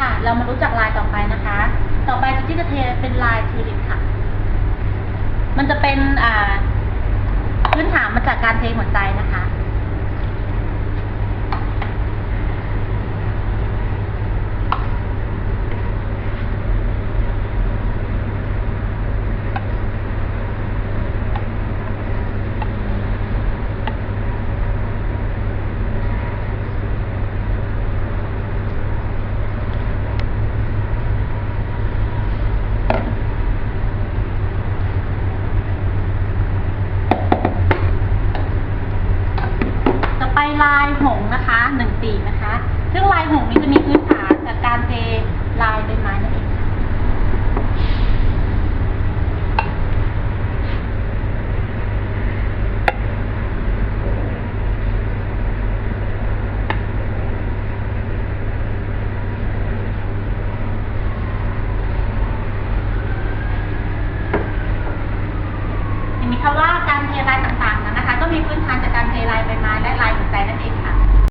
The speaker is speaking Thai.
ค่ะ เรามารู้จักลายต่อไปนะคะ ต่อไปที่จะเทเป็นลายทิวลิปค่ะ มันจะเป็นอ่าพื้นฐานมาจากการเทหัวใจนะคะ จะไป ลายหงนะคะหนึ่งปีนะคะ ซึ่งลายหงนี้จะมีพื้นฐานจากการเทลายใบไม้นั่นเองค่ะเห็นไหมคะว่าการเทลายต่างๆ